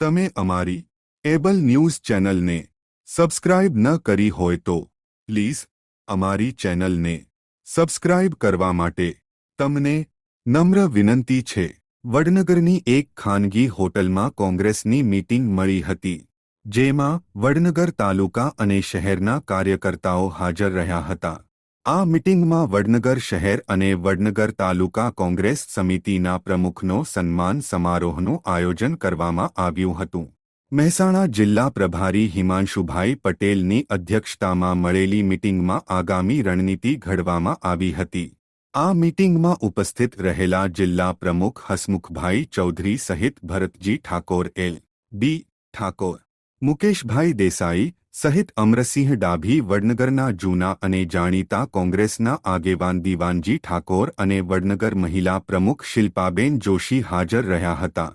તમે અમારી Able news ચેનલને સબસ્ક્રાઇબ ન કરી હોય તો પ્લીઝ અમારી ચેનલને સબસ્ક્રાઇબ કરવા માટે તમને નમ્ર વિનંતી છે. વડનગરની એક ખાનગી હોટલમાં કોંગ્રેસની મીટિંગ મળી હતી, જેમાં વડનગર તાલુકા અને શહેરના કાર્યકર્તાઓ હાજર રહ્યા હતા. આ મીટિંગમાં વડનગર શહેર અને વડનગર તાલુકા કોંગ્રેસ સમિતિના પ્રમુખનો સન્માન સમારોહનું આયોજન કરવામાં આવ્યું હતું. મહેસાણા જિલ્લા પ્રભારી હિમાંશુભાઈ પટેલની અધ્યક્ષતામાં મળેલી મિટિંગમાં આગામી રણનીતિ ઘડવામાં આવી હતી. આ મીટિંગમાં ઉપસ્થિત રહેલા જિલ્લા પ્રમુખ હસમુખભાઈ ચૌધરી સહિત ભરતજી ઠાકોર, એલ. ડી ઠાકોર, મુકેશભાઈ દેસાઈ સહિત અમરસિંહ ડાભી, વડનગરના જૂના અને જાણીતા કોંગ્રેસના આગેવાન દીવાનજી ઠાકોર અને વડનગર મહિલા પ્રમુખ શિલ્પાબેન જોશી હાજર રહ્યા હતા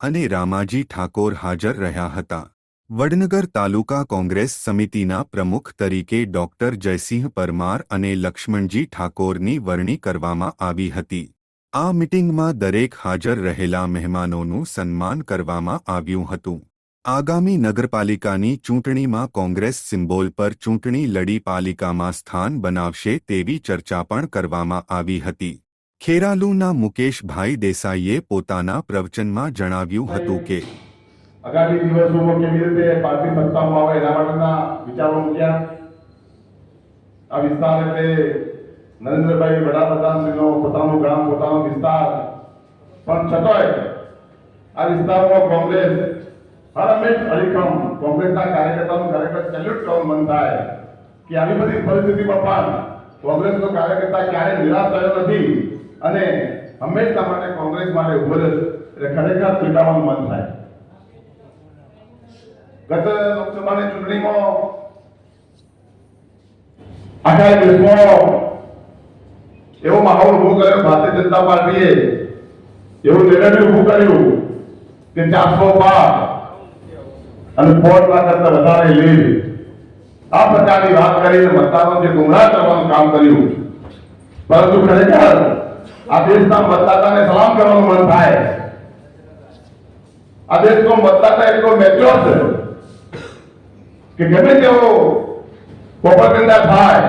અને રામાજી ઠાકોર હાજર રહ્યા હતા. વડનગર તાલુકા કોંગ્રેસ સમિતિના પ્રમુખ તરીકે ડોક્ટર જયસિંહ પરમાર અને લક્ષ્મણજી ઠાકોરની વરણી કરવામાં આવી હતી. આ મિટિંગમાં દરેક હાજર રહેલા મહેમાનોનું સન્માન કરવામાં આવ્યું હતું. આગામી નગરપાલિકાની ચૂંટણીમાં કોંગ્રેસ સિમ્બોલ પર ચૂંટણી લડી પાલિકામાં સ્થાન બનાવશે તેવી ચર્ચા પણ કરવામાં આવી હતી. ખેરાલુના મુકેશભાઈ દેસાઈએ પોતાના પ્રવચનમાં જણાવ્યું હતું કે, આગામી દિવસોમાં કેવી રીતે પાર્ટી સત્તામાં આવે એના માટેના વિચારો મૂક્યા. આ વિસ્તાર એટલે નરેન્દ્રભાઈ વડાપ્રધાનશ્રીનો પોતાનું ગામ, પોતાનો વિસ્તાર. પણ છતાંય આ વિસ્તારમાં કોંગ્રેસ હર હરિકમ કોંગ્રેસના કાર્યકર્તાનું ખરેખર સેલ્યુટ કરવાનું મન થાય કે આવી બધી પરિસ્થિતિમાં પણ કોંગ્રેસનો કાર્યકર્તા ક્યારે નિરાશ થયો નથી અને હંમેશા માટે કોંગ્રેસ માટે ઊભો એટલે ખરેખર ચૂંટાવાનું મન થાય. ગત લોકસભાની ચૂંટણીમાં આખા દેશમાં એવો માહોલ ઊભો કર્યો, ભારતીય જનતા પાર્ટીએ એવું નિર્ણય ઉભું કર્યું કે ચારસો પાર અને લાખ કરતા વધારે લીડ આ પ્રકારની વાત કરીને મતદારો જે ગુમરાહ કરવાનું કામ કર્યું, પરંતુ ખરેખર આ દેશના મતદાતાને સલામ કરવાનું મન થાય. આ દેશનો મતદાતા એટલો મેચ્યોર છે કે ગમે તેવો પ્રોપગેન્ડા થાય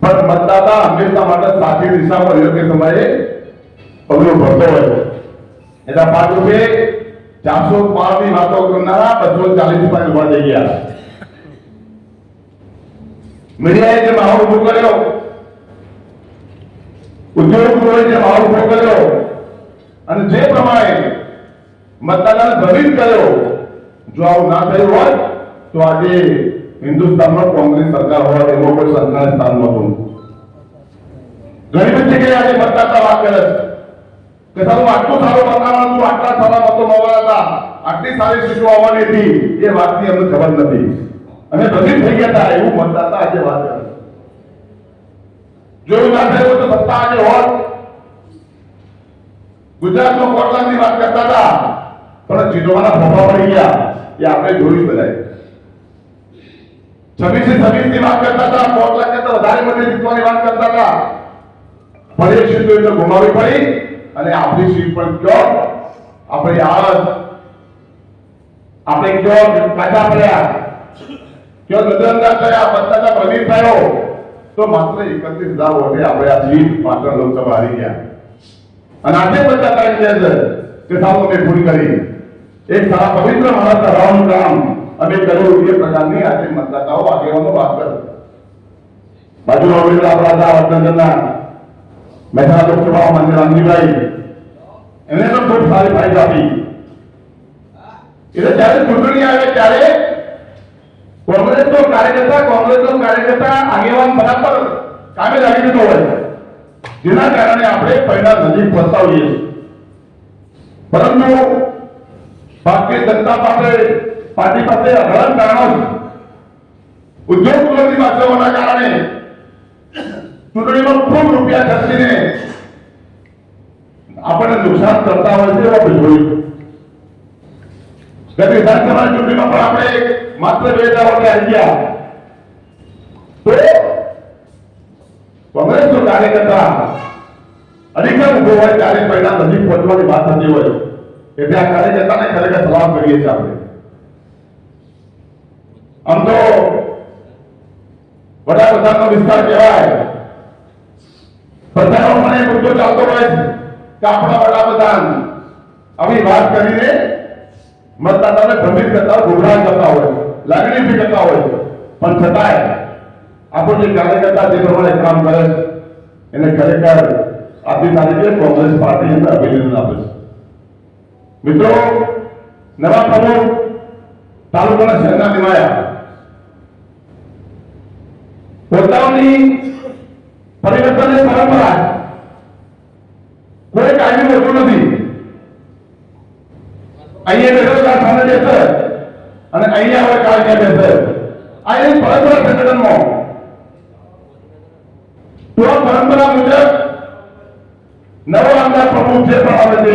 પણ મતદાતા હંમેશા માટે સાચી દિશામાં યોગ્ય સમયે પગલું ભરતો હોય. એના ભાગરૂપે ચારસો પારની વાતો કરનારા બસો ચાલીસ પર ઊભા થઈ ગયા. મીડિયાએ જે માહોલ ઊભો કર્યો, ઉદ્યોગોએ જે માહોલ ઊભો કર્યો, અને જે પ્રમાણે મતદાન ભ્રમિત કર્યો, જો આવું ના થયું હોય, તો આજે હિન્દુસ્તાનમાં કોંગ્રેસ સરકાર હોય એવો કોઈ સરકાર સ્થાન નહોતું. ઘણી બધી જગ્યાએ આજે મતદાતા વાત કરે છે. કે તારું આટલું સારું મતદાન તું આટલા સારા મતો મળવાના હતા, આટલી સારી સીટો આવવાની હતી, એ વાતની અમને ખબર નથી. અને ભ્રમિત થઈ ગયા હતા, એવું મતદાતા આજે વાત કરે છે. જો એવું ના થયું તો સત્તા આજે હોત ગુજરાતમાં કોટલાની વાત કરતા હતા, પણ ચીટોવાના ફોફા પડી ગયા, એ આપણે જોયું બધાય છવ્વીસે છવ્વીસની વાત કરતા હતા કોટલા કરતા વધારે મને જીતવાની વાત કરતા હતા. પણ એક એટલે ગુમાવી પડી. અને આપણી સીટ પણ કયો? આપણે આળસ. આપણે કયો? કાચા પડ્યા. કયો નજરઅંદાજ થયા મતદાતા પ્રવીણ થયો. તો માત્ર એકત્રીસ હજાર વોટે આપણે આ સીટ પાટણ લોકસભા હારી ગયા. અને આજે બધા એમ કહે છે કે સાહેબ, અમે ભૂલ કરી. એક સારા પવિત્ર માણસ રાવણ કામ અમે કર્યું એ પ્રકારની આજે મતદાતાઓ આગેવાનો વાત કરે. બાજુ ઉમેદવાર આપણા હતા વડનગરના મહેસાણા લોકસભા મંદિર રામજીભાઈ એને પણ ખૂબ સારી ફાઇટ આપી એટલે જ્યારે ચૂંટણી આવે ત્યારે કોંગ્રેસનો કાર્યકર્તા કોંગ્રેસનો કાર્યકર્તા આગેવાન બરાબર કામે લાગી જતો હોય છે. જેના કારણે આપણે પરિણામ નજીક પહોંચાવીએ છીએ. પરંતુ ભારતીય જનતા પાસે, પાર્ટી પાસે અઢળક કારણો છે ઉદ્યોગપતિની વાસ્તવોના કારણે ચૂંટણીમાં ખૂબ રૂપિયા ખર્ચીને આપણને નુકસાન કરતા હોય છે એવા જોયું વિધાનસભા ચૂંટણીમાં પણ આપણે માત્ર બે હારી ગયા. તો કોંગ્રેસનો કાર્યકર્તા અધિકાર ઊભો હોય ત્યારે પરિણામ નજીક પહોંચવાની વાત થતી હોય. એટલે આ કાર્યકર્તાને ખરેખર સલામ કરીએ છીએ આપણે. આમ તો વડાપ્રધાનનો વિસ્તાર કહેવાય. પ્રધાનો પણ એ મુદ્દો ચાલતો હોય છે. કે આપણા વડાપ્રધાન આવી વાત કરીને મતદાતાને ભ્રમિત કરતા ગુમરાહ કરતા હોય, લાગણી લાગણીથી કરતા હોય. પણ છતાંય આપણો જે કાર્યકર્તા જે પ્રમાણે કામ કરે એને ખરેખર આજની તારીખે કોંગ્રેસ પાર્ટી અંદર અભિનંદન આપે છે. મિત્રો, નવા પ્રમુખ તાલુકાના શહેરના નિમાયા. પોતાની પરિવર્તનની પરંપરા. કોઈ કાયમી હોતું નથી. અહીંયા બેરોજગાર સામે બેસે અને અહીંયા હવે કાળજે બેસે આ એની પરંપરા સંગઠનમાં. તો પરંપરા મુજબ નવો આમદાર પ્રમુખ જે પણ આવે તે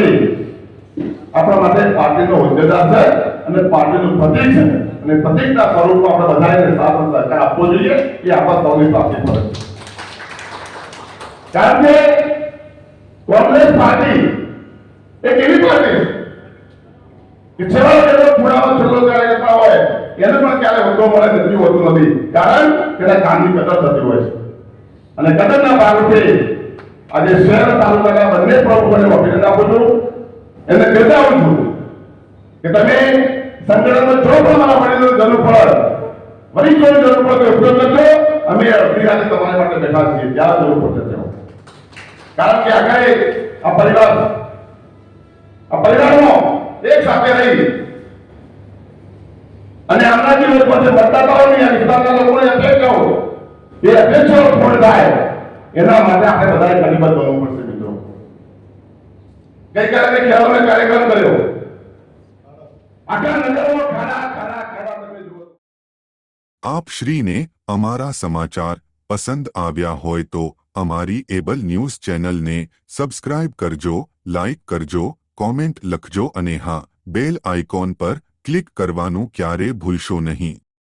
આપણા માટે પાર્ટીનો હોદ્દેદાર છે અને પાર્ટીનું પ્રતિક છે. અને પ્રતિકના સ્વરૂપમાં આપણે બધાને સાથ સહકાર આપવો જોઈએ એ આપણા સૌની પાસે ફરજ છે કારણ કે કોંગ્રેસ પાર્ટી એક કેવી પાર્ટી? કે છેલ્લો કાર્યકર્તા હોય, એને પણ ક્યારે હોદ્દો મળે નથી હોતું નથી. કારણ કે એના હોય છે. અને કદરના ભાગરૂપે આજે શહેર તાલુકાના બંને પ્રમુખોને અભિનંદન આપું એને બિરદાવું છું કે તમે સંગઠનમાં જો પણ મારા વડીલોની જરૂર પડે પડે તો ઉપયોગ કરજો. અમે અડધી તમારા માટે બેઠા છીએ, જ્યાં જરૂર પડશે કારણ કે આગળ આ પરિવાર આ પરિવારમાં એક સાથે રહી અને આમના જે લોકો છે મતદાતાઓની અને વિસ્તારના લોકોની અપેક્ષાઓ એ અપેક્ષાઓ પૂર્ણ થાય. એના માટે આપણે બધાએ કટિબદ્ધ બનવું પડશે, મિત્રો. ગઈકાલે મેં ખેડૂતોને કાર્યક્રમ કર્યો. આખા નગરમાં ખાડા ખાડા આપ શ્રીને અમારા સમાચાર પસંદ આવ્યા હોય તો અમારી એબલ ન્યૂઝ ચેનલને સબસ્ક્રાઇબ કરજો, લાઇક કરજો કોમેન્ટ લખજો અને હા બેલ આઇકોન પર ક્લિક કરવાનું ક્યારે ભૂલશો નહીં.